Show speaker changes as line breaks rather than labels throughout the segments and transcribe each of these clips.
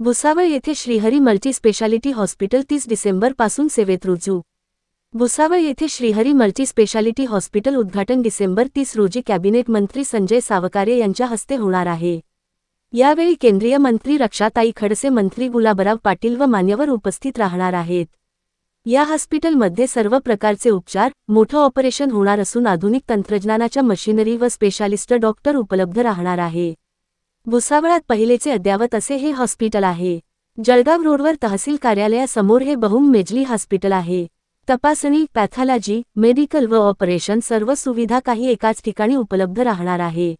भुसावळ येथे Shrihari multi speciality hospital तीस डिसेंबरपासून सेवेत रुजू. भुसावळ येथे श्रीहरी मल्टी स्पेशालिटी हॉस्पिटल उद्घाटन डिसेंबर तीस रोजी कॅबिनेट मंत्री संजय सावकारे यांच्या हस्ते होणार आहे. यावेळी केंद्रीय मंत्री रक्षाताई खडसे मंत्री गुलाबराव पाटील व मान्यवर उपस्थित राहणार आहेत. या हॉस्पिटलमध्ये सर्व प्रकारचे उपचार मोठं ऑपरेशन होणार असून आधुनिक तंत्रज्ञानाच्या मशिनरी व स्पेशालिस्ट डॉक्टर उपलब्ध राहणार आहे. भुसावळात पहिलेचे अद्यावत असे हे हॉस्पिटल आहे. जळगाव रोडवर तहसील कार्यालयासमोर हे बहुम मेजली हॉस्पिटल आहे. तपासणी पॅथॉलॉजी मेडिकल व ऑपरेशन सर्व सुविधा काही एकाच ठिकाणी उपलब्ध राहणार आहे.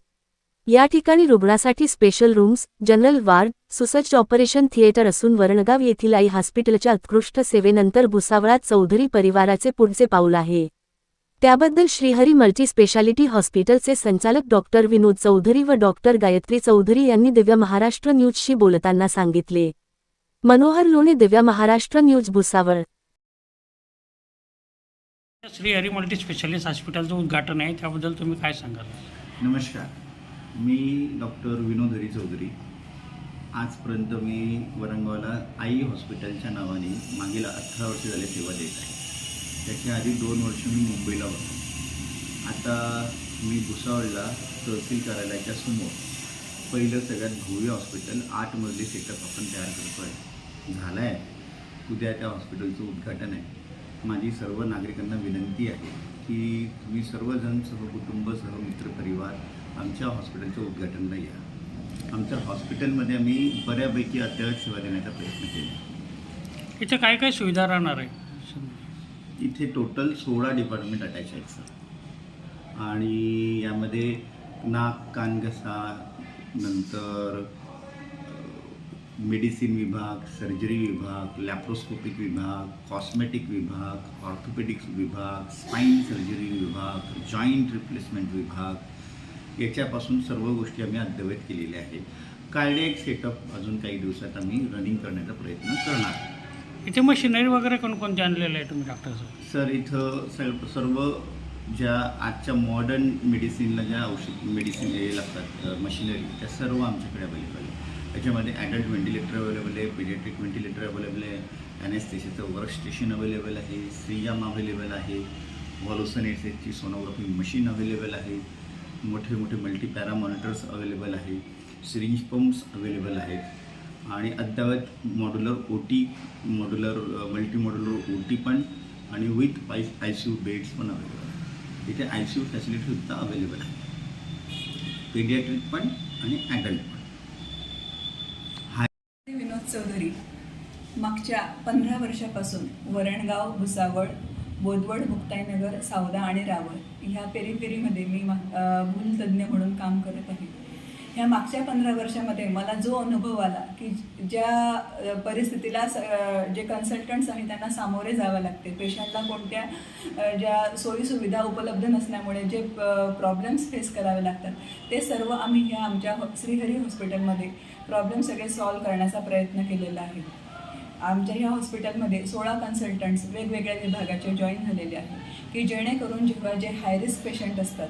या ठिकाणी रुग्णासाठी स्पेशल रूम्स जनरल वार्ड सुसज्ज ऑपरेशन थिएटर असून वरणगाव येथील आई हॉस्पिटलच्या उत्कृष्ट सेवेनंतर भुसावळात चौधरी परिवाराचे पुढचे पाऊल आहे. त्याबद्दल श्रीहरी मल्टी स्पेशालिटी हॉस्पिटलचे संचालक डॉक्टर विनोद चौधरी व डॉक्टर गायत्री चौधरी यांनी दिव्य महाराष्ट्र न्यूजशी बोलताना सांगितले. Manohar Lone Divya Maharashtra news Bhusawal.
Shri Hari multi specialist हॉस्पिटलचं उद्घाटन आहे त्याबद्दल तुम्ही काय सांगाल?
नमस्कार. मी डॉक्टर विनोद हरी चौधरी. आजपर्यंत मी वरंगावला आई हॉस्पिटलच्या नावाने मागील अठरा वर्ष झाले सेवा देत आहे. त्याच्या आधी दोन वर्ष मी मुंबईला होतो. आता मी भुसावळला तहसील कार्यालयाच्या समोर. पहिलं सगळ्यात भव्य हॉस्पिटल आठ मजली सेटअप आपण तयार करतो आहे झालं आहे उद्या त्या हॉस्पिटलचं उद्घाटन आहे. माझी सर्व नागरिकांना विनंती आहे की तुम्ही सर्वजण सहकुटुंब सहमित्रपरिवार आमच्या हॉस्पिटलच्या उद्घाटनला या. आमच्या हॉस्पिटलमध्ये आम्ही बऱ्यापैकी अद्ययावत सेवा देण्याचा प्रयत्न केला.
इथे काय काय सुविधा राहणार आहे?
इथे टोटल सोळा डिपार्टमेंट अटॅच आहेत सर आणि यामध्ये नाक कान घसा नंतर मेडिसिन विभाग सर्जरी विभाग लॅप्रोस्कोपिक विभाग कॉस्मेटिक विभाग ऑर्थोपेडिक्स विभाग स्पाईन सर्जरी विभाग जॉईंट रिप्लेसमेंट विभाग. याच्यापासून सर्व गोष्टी आम्ही अद्यवत केलेल्या आहेत. कार्डियक सेटअप अजून काही दिवसात आम्ही रनिंग करण्याचा प्रयत्न करणार आहोत.
इथे मशिनरी वगैरे कोणकोणते आणलेलं आहे तुम्ही डॉक्टरचं
सर इथं सर्व सर्व ज्या आजच्या मॉडर्न मेडिसिनला ज्या औषध मेडिसिन हे लागतात मशिनरी त्या सर्व आमच्याकडे अवेलेबल आहे त्याच्यामध्ये ॲडल्ट व्हेंटिलेटर अवेलेबल आहे पिडियाट्रिक व्हेंटिलेटर अवेलेबल आहे ॲनेस्थेशियाचं वर्क स्टेशन अवेलेबल आहे श्रीयाम अवेलेबल आहे व्हॉलोसन एसची सोनोग्राफी मशीन अवेलेबल आहे मोठे मोठे मल्टीपॅरा मॉनिटर्स अवेलेबल आहे सिरिंज पंप्स अवेलेबल आहेत. आणि अद्ययावत modular O T modular multi modular O T पण आणि with I I C U beds पण अवेलेबल आहे इथे आय सी यू फॅसिलिटीसुद्धा अवेलेबल आहे. पेडियाट्रिक पण आणि ॲडल्ट पण.
विनोद चौधरी मागच्या पंधरा वर्षापासून वरणगाव भुसावळ बोदवड मुक्ताईनगर सावदा आणि रावळ ह्या पेरीपेरीमध्ये मी मा भूलतज्ञ म्हणून काम करत आहे. ह्या मागच्या पंधरा वर्षामध्ये मला जो अनुभव आला की ज्या परिस्थितीला स जे कन्सल्टंट्स आहेत त्यांना सामोरे जावं लागते पेशंटला कोणत्या ज्या सोयीसुविधा उपलब्ध नसल्यामुळे जे प्रॉब्लेम्स फेस करावे लागतात ते सर्व आम्ही ह्या आमच्या हो, श्रीहरी हॉस्पिटलमध्ये प्रॉब्लेम सगळे सॉल्व्ह करण्याचा प्रयत्न केलेला आहे. आमच्या ह्या हॉस्पिटलमध्ये सोळा कन्सल्टंट्स वेगवेगळ्या विभागाचे जॉईन झालेले आहेत की जेणेकरून जेव्हा जे हायरिस्क पेशंट असतात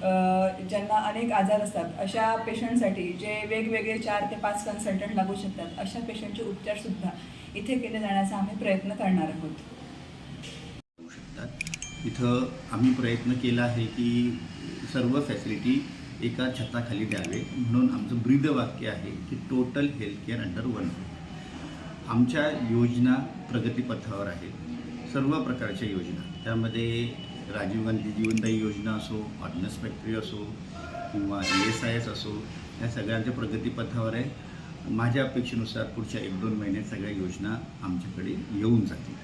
ज्यांना अनेक आजार असतात अशा पेशंटसाठी जे वेगवेगळे चार ते पाच कन्सल्टंट लागू शकतात अशा पेशंटचे उपचारसुद्धा इथे केले जाण्याचा आम्ही प्रयत्न करणार आहोत.
शकतात. इथं आम्ही प्रयत्न केला आहे की सर्व फॅसिलिटी एका छताखाली द्यावे. म्हणून आमचं ब्रीद वाक्य आहे की total health care under one आमच्या योजना प्रगतीपथावर आहेत. सर्व प्रकारच्या योजना. त्यामध्ये राजीव गांधी जीवनदायी योजना असो ऑर्डनन्स फॅक्टरी असो किंवा ई एस आय एस असो या सगळ्यांच्या प्रगतीपथावर आहे. माझ्या अपेक्षेनुसार पुढच्या एक दोन महिन्यात सगळ्या योजना आमच्याकडे येऊन जातील.